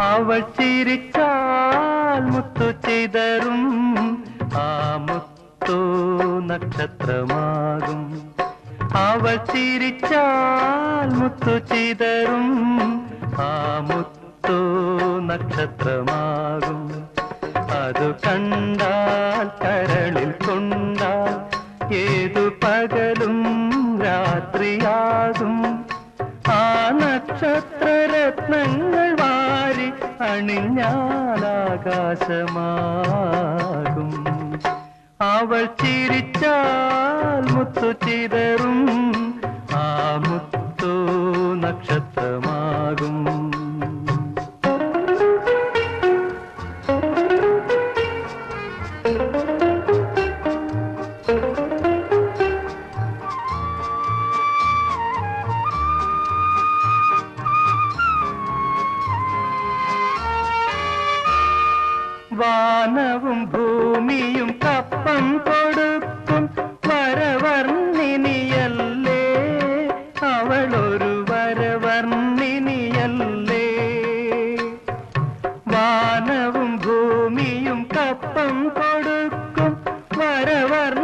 അവൾ ചിരിച്ചാൽ മുത്തു ചിതറും ആ മുത്തു നക്ഷത്രമാകും. അവൾ ചിരിച്ചാൽ മുത്തു ചിതറും ആ മുത്തു നക്ഷത്രമാകും. അത് കണ്ടാൽ കരളിൽ കൊണ്ടാൽ ഏതു പകലും രാത്രിയാകും. ആ നക്ഷത്രരത്നങ്ങൾ അണിഞ്ഞാലാകാശമാകും അവൾ ചിരിച്ചാൽ മുത്തു ചിതറും வானவும் பூமியும் கப்பம் கொடுக்கும் வரவர்ணினியல்லே அவள் ஒரு வரவர்ணினியல்லே. வானவும் பூமியும் கப்பம் கொடுக்கும் வரவர்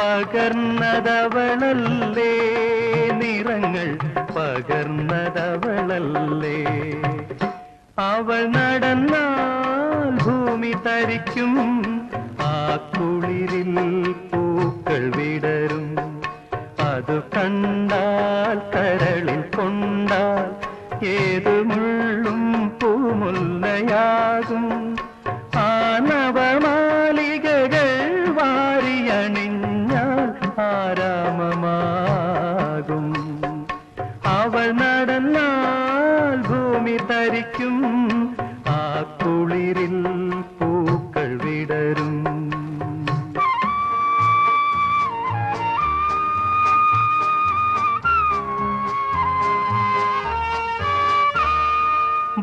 പകർന്നതവളല്ലേ? നിറങ്ങൾ പകർന്നതവളല്ലേ? അവൾ നടന്നാൽ ഭൂമി തരിക്കും ആ കുളിരിൽ പൂക്കൾ വിടരും. അത് കണ്ടാൽ കരളിൽ കൊണ്ടാൽ ഏതു മുള്ളും പൂമുല്ലയാകും. ഭൂമി തരിക്കും ആ കുളിരിൽ പൂക്കൾ വിടരും.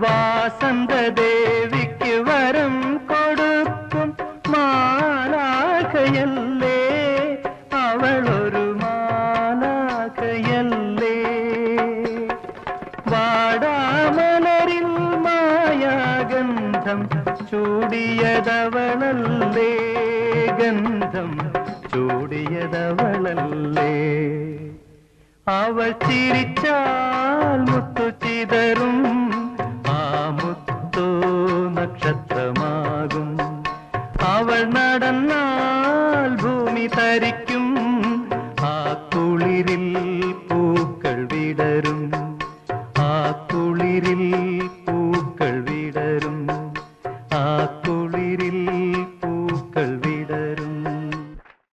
വാസന്തദേവിക്ക് മായാഗന്ധം ചൂടിയതവളല്ലേ ഗന്ധം ചൂടിയതവളല്ലേ. അവൾ ചിരിച്ചാൽ മുത്തു ചിതറും ആ മുത്തു നക്ഷത്രമാകും. അവൾ നടന്നാൽ ഭൂമി തരിക്കും ആ കുളിരിൽ